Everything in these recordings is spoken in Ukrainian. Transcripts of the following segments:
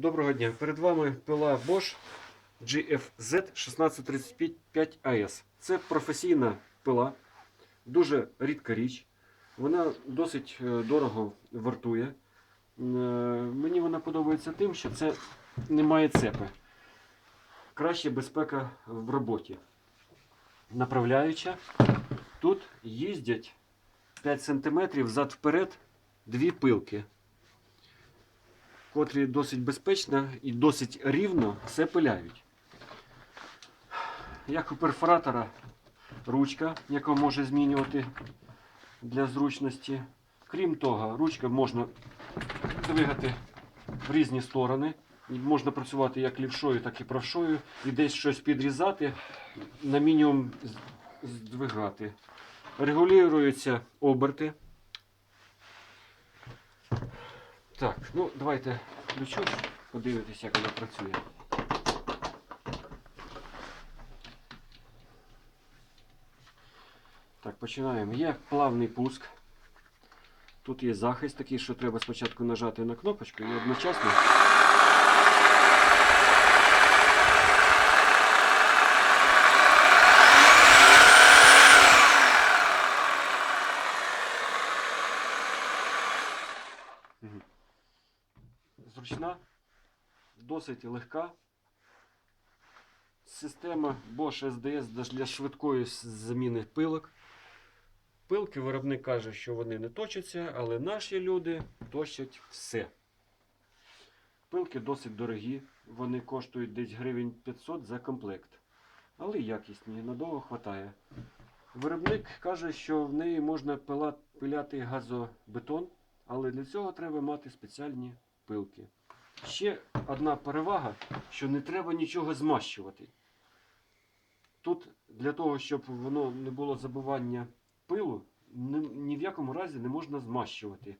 Доброго дня. Перед вами пила Bosch GFZ 1635 AS. Це професійна пила, дуже рідка річ. Вона досить е, дорого вартує. Е, Мені вона подобається тим, що це немає цепи. Краща безпека в роботі. Направляюча. Тут їздять 5 см зад-вперед дві пилки котрі досить безпечно і досить рівно все пиляють. Як у перфоратора ручка, яка може змінювати для зручності. Крім того, ручка можна двигати в різні сторони. Можна працювати як лівшою, так і правшою, і десь щось підрізати, на мінімум здвигати. Регулюються оберти. Так, ну давайте включу, подивитися, як воно працює. Так, починаємо. Є плавний пуск. Тут є захист такий, що треба спочатку нажати на кнопочку і одночасно. Зручна, досить легка. Система Bosch SDS для швидкої заміни пилок. Пилки виробник каже, що вони не точаться, але наші люди точать все. Пилки досить дорогі, вони коштують десь гривень 500 за комплект. Але якісні, надовго хватає. Виробник каже, що в неї можна пиляти газобетон, але для цього треба мати спеціальні пилки. Ще одна перевага, що не треба нічого змащувати. Тут для того, щоб воно не було забивання пилу, ні, в якому разі не можна змащувати.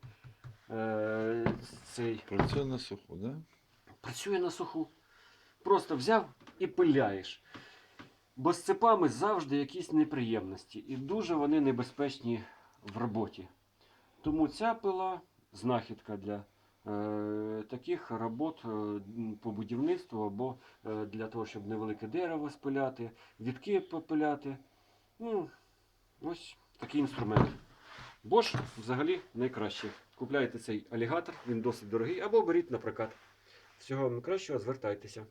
Е, цей Працює на суху, да? працює на суху. Просто взяв і пиляєш. Бо з цепами завжди якісь неприємності. І дуже вони небезпечні в роботі. Тому ця пила знахідка для таких робот е, по будівництву або е, для того, щоб невелике дерево спиляти, вітки попиляти. Ну, ось такий інструмент. Bosch взагалі найкраще. Купляйте цей алігатор, він досить дорогий, або беріть на прокат. Всього вам кращого, звертайтеся.